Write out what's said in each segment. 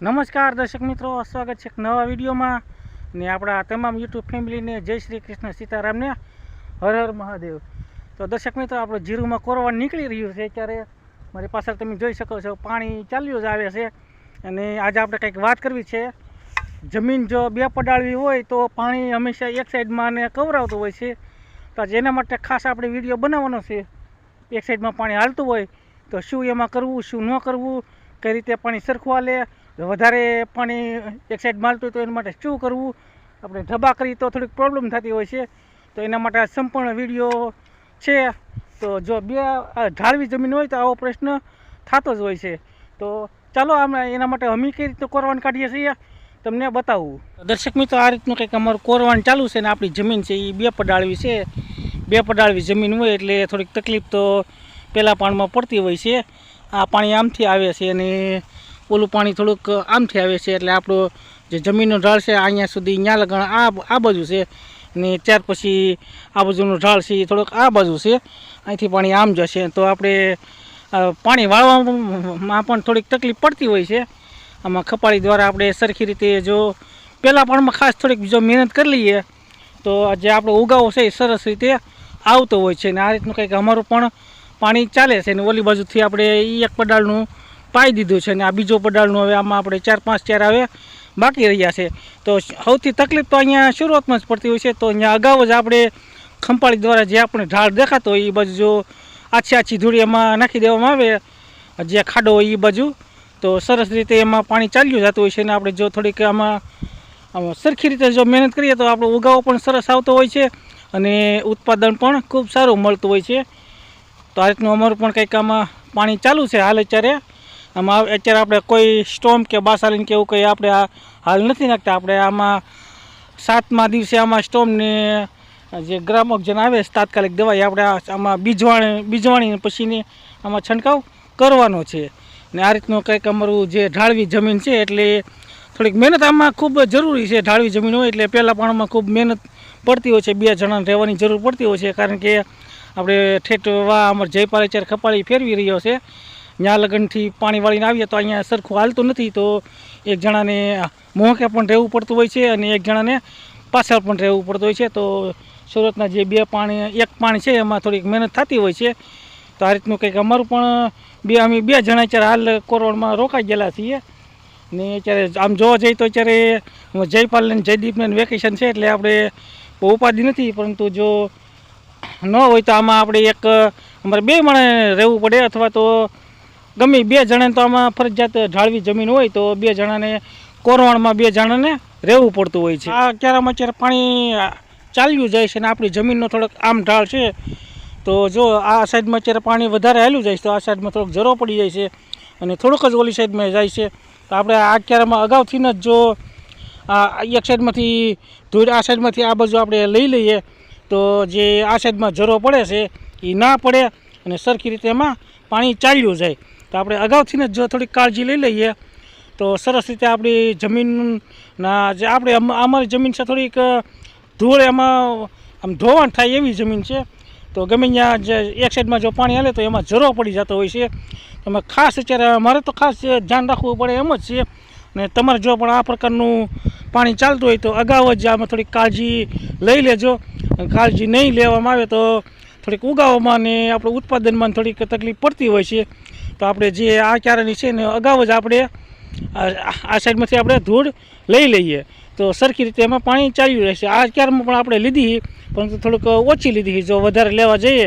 નમસ્કાર દર્શક મિત્રો, સ્વાગત છે એક નવા વિડીયોમાં. ને આપણા તમામ યુટ્યુબ ફેમિલીને જય શ્રી કૃષ્ણ સીતારામને હર હર મહાદેવ. તો દર્શક મિત્રો, આપણે જીરુમાં કોરવા નીકળી રહ્યું છે અત્યારે. મારી પાછળ તમે જોઈ શકો છો, પાણી ચાલ્યું જ આવે છે. અને આજે આપણે કંઈક વાત કરવી છે. જમીન જો બે પડાળવી હોય તો પાણી હંમેશા એક સાઈડમાં ને કવરાવતું હોય છે. તો જેના માટે ખાસ આપણે વીડિયો બનાવવાનો છે. એક સાઈડમાં પાણી હાલતું હોય તો શું એમાં કરવું, શું ન કરવું, કઈ રીતે પાણી સરખું હાલે વધારે પાણી એક સાઈડ માલતું હોય તો એના માટે શું કરવું? આપણે ધબા કરી તો થોડીક પ્રોબ્લેમ થતી હોય છે. તો એના માટે આ સંપૂર્ણ વીડિયો છે. તો જો બે ઢાળવી જમીન હોય તો આવો પ્રશ્ન થતો જ હોય છે. તો ચાલો અમે એના માટે અમે કઈ રીતે કોરવાન કાઢીએ છીએ? તમને બતાવું. દર્શક મિત્રો, આ રીતનું કંઈક અમારું કોરવાન ચાલુ છે ને આપણી જમીન છે એ બે પડાળવી છે. બે પડાળવી જમીન હોય એટલે થોડીક તકલીફ તો પહેલાં પાણીમાં પડતી હોય છે. આ પાણી આમથી આવે છે અને ઓલું પાણી થોડુંક આમથી આવે છે એટલે આપણો જે જમીનનો ઢાળ છે અહીંયા સુધી ત્યાં લગણ, આ આ બાજુ છે. ને ત્યાર પછી આ બાજુનો ઢાળ છે, એ થોડોક આ બાજુ છે. અહીંથી પાણી આમ જશે. તો આપણે પાણી વાળવામાં પણ થોડીક તકલીફ પડતી હોય છે. આમાં ખપાળી દ્વારા આપણે સરખી રીતે જો પહેલાં પણ ખાસ થોડીક જો મહેનત કરી લઈએ, તો જે આપણો ઉગાવો છે, એ સરસ રીતે આવતો હોય છે. ને આ રીતનું કંઈક અમારું પણ પાણી ચાલે છે. ને ઓલી બાજુથી આપણે એ એક પડાળનું પાઈ દીધું છે અને આ બીજો પડાળનું હવે આમાં આપણે ચાર પાંચ ચાર હવે બાકી રહ્યા છે. તો સૌથી તકલીફ તો અહીંયા શરૂઆતમાં જ પડતી હોય છે. તો અહીંયા અગાઉ જ આપણે ખંપાળી દ્વારા જે આપણે ઢાળ દેખાતો હોય એ બાજુ જો આછી આછી ધૂળી એમાં નાખી દેવામાં આવે જે ખાડો હોય એ બાજુ, તો સરસ રીતે એમાં પાણી ચાલ્યું જતું હોય છે અને આપણે જો થોડીક આમાં સરખી રીતે જો મહેનત કરીએ તો આપણો ઉગાવો પણ સરસ આવતો હોય છે અને ઉત્પાદન પણ ખૂબ સારું મળતું હોય છે. તો આ રીતનું અમારું પણ કંઈક આમાં પાણી ચાલુ છે હાલ અત્યારે. આમાં અત્યારે આપણે કોઈ સ્ટોમ કે બાસાલીન કે એવું કંઈ આપણે હાલ નથી નાખતા. આપણે આમાં સાતમા દિવસે આમાં સ્ટોમને જે ગ્રામક ઓક્સિજન આવે તાત્કાલિક દવાઈ આપણે આમાં બીજવાણી બીજવાણી પછીની આમાં છંટકાવ કરવાનો છે. ને આ રીતનું કંઈક અમારું જે ઢાળવી જમીન છે, એટલે થોડીક મહેનત આમાં ખૂબ જરૂરી છે. ઢાળવી જમીન હોય એટલે પહેલાં પણ આમાં ખૂબ મહેનત પડતી હોય છે. બે જણાને રહેવાની જરૂર પડતી હોય છે. કારણ કે આપણે ઠેઠ વા અમારે જયપાલ અત્યારે ખપાળી ફેરવી રહ્યો છે. ત્યાં લગનથી પાણી વાળીને આવીએ તો અહીંયા સરખું હાલતું નથી તો એક જણાને મોહકે પણ રહેવું પડતું હોય છે અને એક જણાને પાછળ પણ રહેવું પડતું હોય છે. તો સુરતના જે બે પાણી, એક પાણી છે એમાં થોડીક મહેનત થતી હોય છે. તો આ રીતનું કંઈક અમારું પણ બે, અમે બે જણા અત્યારે હાલ કોરોડમાં રોકાઈ ગયેલા છીએ. ને અત્યારે આમ જોવા જઈએ તો અત્યારે જયપાલ ને જયદીપને વેકેશન છે એટલે આપણે ઉપાધિ નથી, પરંતુ જો ન હોય તો આમાં આપણે એક અમારે બે માણે રહેવું પડે અથવા તો ગમે બે જણાને તો આમાં ફરજિયાત ઢાળવી જમીન હોય તો બે જણાને કોરવાણમાં બે જણાને રહેવું પડતું હોય છે. આ ક્યારામાં અત્યારે પાણી ચાલ્યું જાય છે ને આપણી જમીનનો થોડોક આમ ઢાળ છે, તો જો આ સાઈડમાં અત્યારે પાણી વધારે હાલ્યું જાય છે, તો આ સાઈડમાં થોડોક જરો પડી જાય છે અને થોડુંક જ ઓલી સાઈડમાં જાય છે. તો આપણે આ ક્યારામાં અગાઉથી જ જો આ એક સાઈડમાંથી ધૂળ, આ સાઈડમાંથી આ બાજુ આપણે લઈ લઈએ, તો જે આ સાઈડમાં જરો પડે છે એ ના પડે અને સરખી રીતે એમાં પાણી ચાલ્યું જાય. તો આપણે અગાઉથી જ થોડીક કાળજી લઈ લઈએ. તો સરસ રીતે આપણી જમીનના જે આપણે અમારી જમીન છે થોડીક ધૂળ એમાં આમ ધોવાણ થાય એવી જમીન છે. તો ગમે ત્યાં જે એક સાઈડમાં જો પાણી હાલે તો એમાં જરો પડી જતો હોય છે. તમે ખાસ અત્યારે, મારે તો ખાસ ધ્યાન રાખવું પડે એમ જ છે. ને તમારે જો પણ આ પ્રકારનું પાણી ચાલતું હોય તો અગાઉ જ આમાં થોડીક કાળજી લઈ લેજો. કાળજી નહીં લેવામાં આવે તો થોડીક ઉગાવવામાં ને આપણું ઉત્પાદનમાં થોડીક તકલીફ પડતી હોય છે. તો આપણે જે આ ક્યારાની છે ને અગાઉ જ આપણે આ સાઈડમાંથી આપણે ધૂળ લઈ લઈએ. તો સરખી રીતે એમાં પાણી ચાલ્યું રહેશે. આ ક્યારમાં પણ આપણે લીધી પરંતુ થોડુંક ઓછી લીધી જો વધારે લેવા જઈએ,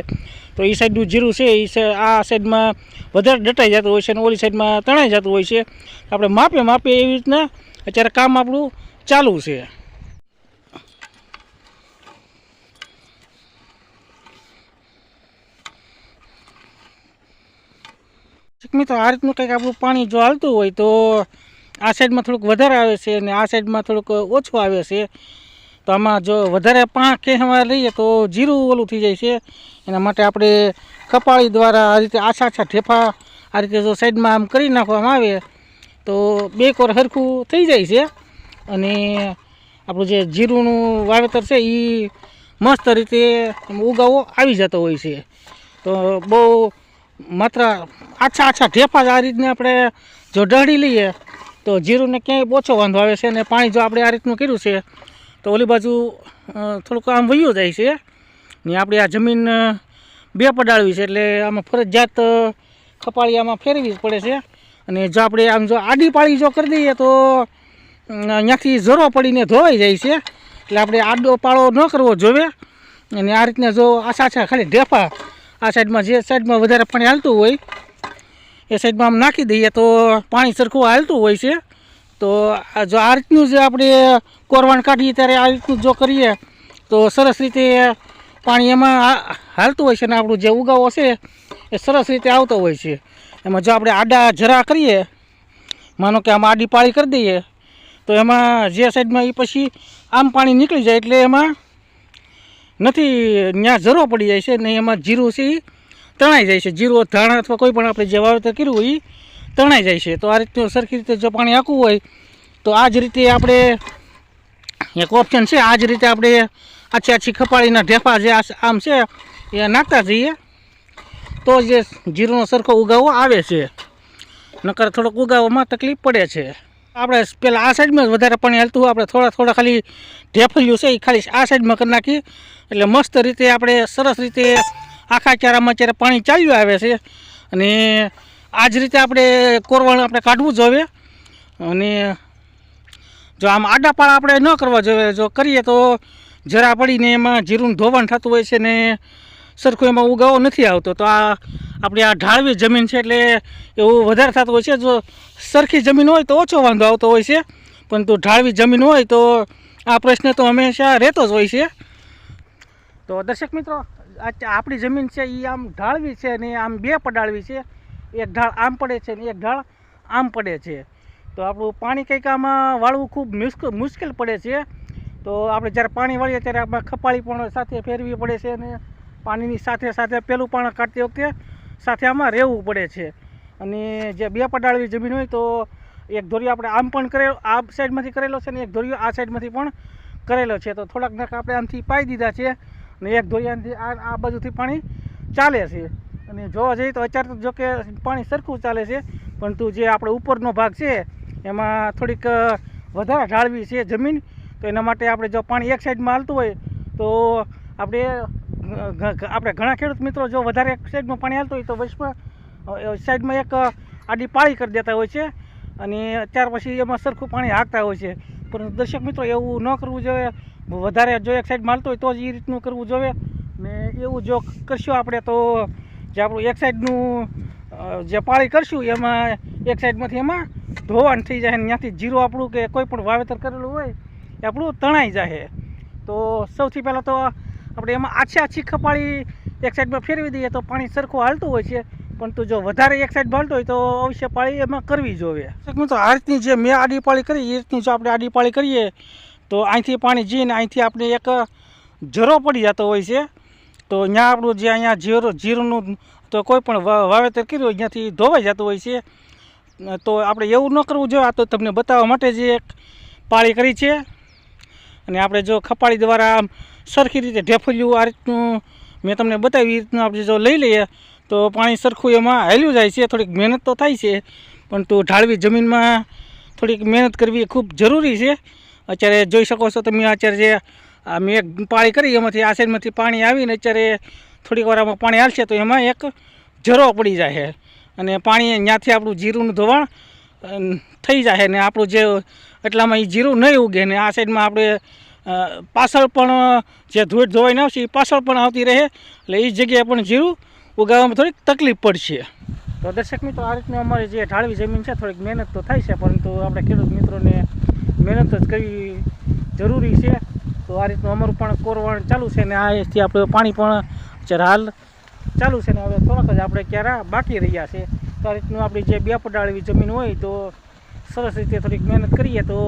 તો એ સાઈડનું જીરું છે એ આ સાઈડમાં વધારે ડટાઈ જતું હોય છે અને ઓલી સાઈડમાં તણાઈ જતું હોય છે. આપણે માપે માપે એવી રીતના અત્યારે કામ આપણું ચાલુ છે. મિત્રો, આ રીતનું કંઈક આપણું પાણી જો હાલતું હોય તો આ સાઈડમાં થોડુંક વધારે આવે છે અને આ સાઈડમાં થોડુંક ઓછું આવે છે. તો આમાં જો વધારે પાંખ કહેવા લઈએ તો જીરું ઓલું થઈ જાય છે. એના માટે આપણે કપાળી દ્વારા આ રીતે આછા આછા ઠેફા આ રીતે જો સાઈડમાં આમ કરી નાખવામાં આવે તો બે કોર સરખું થઈ જાય છે. અને આપણું જે જીરુંનું વાવેતર છે એ મસ્ત રીતે ઉગાવો આવી જતો હોય છે. તો બહુ માત્ર આછા આછા ઢેફા જ આ રીતને આપણે જો ઢળી લઈએ, તો જીરુંને ક્યાંય ઓછો વાંધો આવે છે અને પાણી જો આપણે આ રીતનું કર્યું છે, તો ઓલી બાજુ થોડુંક આમ વયું જાય છે. ને આપણી આ જમીન બે પડાળવી છે એટલે આમાં ફરજિયાત ખપાળી આમાં ફેરવી જ પડે છે. અને જો આપણે આમ જો આડી પાળી જો કરી દઈએ તો અહીંયાથી ઝરો પડીને ધોવાઈ જાય છે. એટલે આપણે આડો પાળો ન કરવો જોઈએ અને આ રીતના જો આછા આછા ખાલી ઢેફા આ સાઈડમાં જે સાઈડમાં વધારે પાણી હાલતું હોય, એ સાઈડમાં આમ નાખી દઈએ તો પાણી સરખું હાલતું હોય છે. તો જો આ રીતનું જે આપણે કોરવાણ કાઢીએ ત્યારે આ રીતનું જો કરીએ, તો સરસ રીતે પાણી એમાં હાલતું હોય છે અને આપણું જે ઉગાવો છે, એ સરસ રીતે આવતો હોય છે. એમાં જો આપણે આડા જરા કરીએ, માનો કે આમાં આડી પાળી કરી દઈએ, તો એમાં જે સાઈડમાં એ પછી આમ પાણી નીકળી જાય એટલે એમાં નથી ત્યાં ઝરો પડી જાય છે ને એમાં જીરું છે એ તણાઈ જાય છે. જીરું ધાણા અથવા કોઈ પણ આપણે જે વાવેતર કર્યું હોય એ તણાઈ જાય છે. તો આ રીતનું સરખી રીતે જો પાણી આખવું હોય, તો આ જ રીતે આપણે એક ઓપ્શન છે. આ જ રીતે આપણે આછી આછી ખપાળીના ઢેફા જે આમ છે, એ નાખતા જઈએ. તો જે જીરુંનો સરખો ઉગાવો આવે છે. નકર થોડોક ઉગાવવામાં તકલીફ પડે છે. આપણે પેલા આ સાઈડમાં જ વધારે પાણી હાલતું આપણે થોડા થોડા ખાલી ઢેફલ્યું છે એ ખાલી આ સાઈડમાં કરી નાખી એટલે મસ્ત રીતે આપણે સરસ રીતે આખા ચારામાં ચારે પાણી ચાલ્યું આવે છે. અને આ જ રીતે આપણે કોરવાણ આપણે કાઢવું જોઈએ અને જો આમ આડા પાળા આપણે ન કરવા જોઈએ, જો કરીએ તો જરા પડીને એમાં જીરું ધોવાણ થતું હોય છે ને સરખું એમાં ઉગાવો નથી આવતો. તો આ આપણી આ ઢાળવી જમીન છે એટલે એવું વધારે થતું હોય છે. જો સરખી જમીન હોય તો ઓછો વાંધો આવતો હોય છે. પરંતુ ઢાળવી જમીન હોય તો આ પ્રશ્ન તો હંમેશા રહેતો જ હોય છે. તો દર્શક મિત્રો આપણી જમીન છે એ આમ ઢાળવી છે ને આમ બે પડાળવી છે. એક ઢાળ આમ પડે છે ને એક ઢાળ આમ પડે છે. તો આપણું પાણી કંઈક આમાં વાળવું ખૂબ મુશ્કેલ પડે છે. તો આપણે જ્યારે પાણી વાળીએ ત્યારે આમાં ખપાળી પણ સાથે ફેરવી પડે છે અને પાણીની સાથે સાથે પહેલું પાણી કાઢતી વખતે સાથે આમાં રહેવું પડે છે. અને જે બે પડાળવી જમીન હોય તો એક ધોરિયો આપણે આમ પણ કરેલો, આ સાઈડમાંથી કરેલો છે ને એક ધોરિયો આ સાઈડમાંથી પણ કરેલો છે. તો થોડાક નખ આપણે આમથી પાઈ દીધા છે અને એક ધોરિયાથી આ આ બાજુથી પાણી ચાલે છે. અને જોવા જઈએ તો અત્યારે તો જો કે પાણી સરખું ચાલે છે, પરંતુ જે આપણે ઉપરનો ભાગ છે, એમાં થોડીક વધારે ઢાળવી છે જમીન. તો એના માટે આપણે જો પાણી એક સાઈડમાં હાલતું હોય તો આપણે આપણે ઘણા ખેડૂત મિત્રો જો વધારે એક સાઈડમાં પાણી હાલતું હોય તો વચમાં સાઈડમાં એક આડી પાળી કરી દેતા હોય છે અને ત્યાર પછી એમાં સરખું પાણી હાંકતા હોય છે. પરંતુ દર્શક મિત્રો, એવું ન કરવું જોઈએ. વધારે જો એક સાઈડમાં માલતો હોય તો જ એ રીતનું કરવું જોઈએ. ને એવું જો કરશું આપણે તો જે આપણું એક સાઈડનું જે પાળી કરશું એમાં એક સાઈડમાંથી એમાં ધોવાણ થઈ જાય અને ત્યાંથી જીરું આપણું કે કોઈ પણ વાવેતર કરેલું હોય એ આપણું તણાઈ જાય. તો સૌથી પહેલાં તો આપણે એમાં આછી આછી ખપાળી એક સાઈડમાં ફેરવી દઈએ તો પાણી સરખું હાલતું હોય છે. પરંતુ જો વધારે એક સાઈડ હાલતું હોય તો અવશ્ય પાળી એમાં કરવી જોઈએ. મિત્રો, આ રીતની જે મેં આડી પાળી કરી, એ રીતની જો આપણે આડી પાળી કરીએ, તો અહીંથી પાણી જઈને અહીંથી આપણે એક ઝરો પડી જતો હોય છે. તો અહીંયા આપણું જે અહીંયા જીરો જીરુંનું તો કોઈ પણ વાવેતર કર્યું હોય, ત્યાંથી ધોવાઈ જતું હોય છે. તો આપણે એવું ન કરવું જોઈએ, આ તો તમને બતાવવા માટે જે એક પાળી કરી છે. અને આપણે જો ખપાળી દ્વારા આમ સરખી રીતે ઢેફલિયું આ રીતનું મેં તમને બતાવી એ રીતનું આપણે જો લઈ લઈએ તો પાણી સરખું એમાં હાલ્યું જાય છે, થોડીક મહેનત તો થાય છે, પણ તો ઢાળવી જમીનમાં થોડીક મહેનત કરવી એ ખૂબ જરૂરી છે. અત્યારે જોઈ શકો છો તમે, અત્યારે જે મેં એક પાળી કરી, એમાંથી આ સાઈડમાંથી પાણી આવીને અત્યારે થોડીક વાર આમાં પાણી હાલશે, તો એમાં એક ઝરો પડી જાય છે અને પાણી ત્યાંથી આપણું જીરુંનું ધોવાણ થઈ જાય ને આપણું જે એટલામાં એ જીરું નહીં ઉગે ને આ સાઈડમાં આપણે પાછળ પણ જે ધૂળ ધોવાઈને આવશે એ પાછળ પણ આવતી રહે, એટલે એ જગ્યાએ પણ જીરું ઉગાવવામાં થોડીક તકલીફ પડશે. તો દર્શક મિત્રો, આ રીતનું અમારી જે ઢાળવી જમીન છે, થોડીક મહેનત તો થાય છે, પરંતુ આપણે ખેડૂત મિત્રોને મહેનત જ કરવી જરૂરી છે. તો આ રીતનું અમારું પણ કોરવાણ ચાલુ છે ને આથી આપણે પાણી પણ હાલ ચાલુ છે ને હવે થોડાક જ આપણે ક્યારે બાકી રહ્યા છે. તો આ રીતનું આપણી જે બે પડાળવી જમીન હોય તો સરસ રીતે થોડીક મહેનત કરીએ તો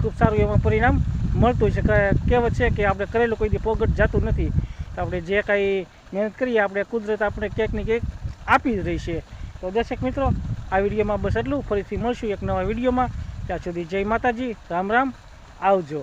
ખૂબ સારું એમાં પરિણામ મળતું છે કહેવત છે કે આપણે કરેલું કોઈ દી પોગટ જતું નથી. તો આપણે જે કાંઈ મહેનત કરીએ, આપણે કુદરત આપણે ક્યાંક ને ક્યાંક આપી જ રહી તો દર્શક મિત્રો, આ વિડીયોમાં બસ એટલું ફરીથી મળશું એક નવા વિડીયોમાં. ત્યાં સુધી જય માતાજી. રામ રામ. આવજો.